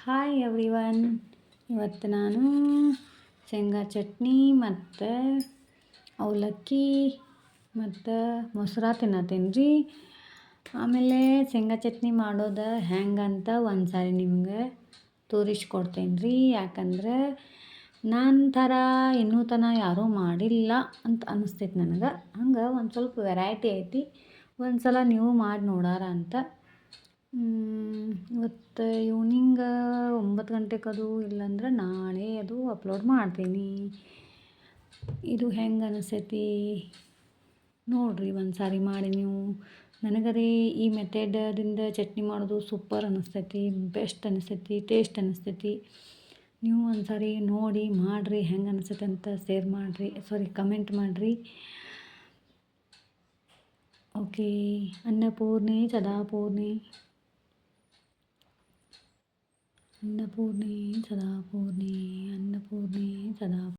Hi everyone ಇವತ್ತು ನಾನು ಶೇಂಗಾ ಚಟ್ನಿ ಮತ್ತು ಅವಲಕ್ಕಿ ಮತ್ತು ಮೊಸರ ತಿನ್ನತ್ತೀನಿ ರೀ ಆಮೇಲೆ ಶೇಂಗಾ ಚಟ್ನಿ ಮಾಡೋದು ಹೆಂಗಂತ ಒಂದು ಸಾರಿ ನಿಮ್ಗೆ ತೋರಿಸ್ಕೊಡ್ತೇನೆ ರೀ. ಯಾಕಂದ್ರೆ ನನ್ನ ಥರ ಇನ್ನೂ ತನಕ ಯಾರೂ ಮಾಡಿಲ್ಲ ಅಂತ ಅನಿಸ್ತೈತೆ ನನಗೆ. ಹಂಗೆ ಒಂದು ಸ್ವಲ್ಪ ವೆರೈಟಿ ಐತಿ. ಒಂದು ಸಲ ನೀವು ಮಾಡಿ ನೋಡಾರ ಅಂತ. ಇವತ್ತು ಈವ್ನಿಂಗ ಒಂಬತ್ತು ಗಂಟೆಗೆ ಅದು ಇಲ್ಲಾಂದ್ರೆ ನಾಳೆ ಅದು ಅಪ್ಲೋಡ್ ಮಾಡ್ತೀನಿ. ಇದು ಹೆಂಗೆ ಅನಿಸ್ತೈತಿ ನೋಡಿರಿ ಒಂದು ಸಾರಿ ಮಾಡಿ ನೀವು. ನನಗದೇ ಈ ಮೆಥಡದಿಂದ ಚಟ್ನಿ ಮಾಡೋದು ಸೂಪರ್ ಅನ್ನಿಸ್ತೈತಿ ಬೆಸ್ಟ್ ಅನಿಸ್ತೈತಿ ಟೇಸ್ಟ್ ಅನಿಸ್ತೈತಿ ನೀವು ಒಂದು ಸಾರಿ ನೋಡಿ, ಮಾಡಿರಿ, ಹೆಂಗೆ ಅನಿಸುತ್ತೆ ಅಂತ ಶೇರ್ ಮಾಡಿರಿ ಸಾರಿ ಕಮೆಂಟ್ ಮಾಡಿರಿ. ಓಕೆ ಅನ್ನಪೂರ್ಣೆ, ಸದಾಪೂರ್ಣೆ. అన్నపూర్ణి సదాపూర్ణి అన్నపూర్ణి సదా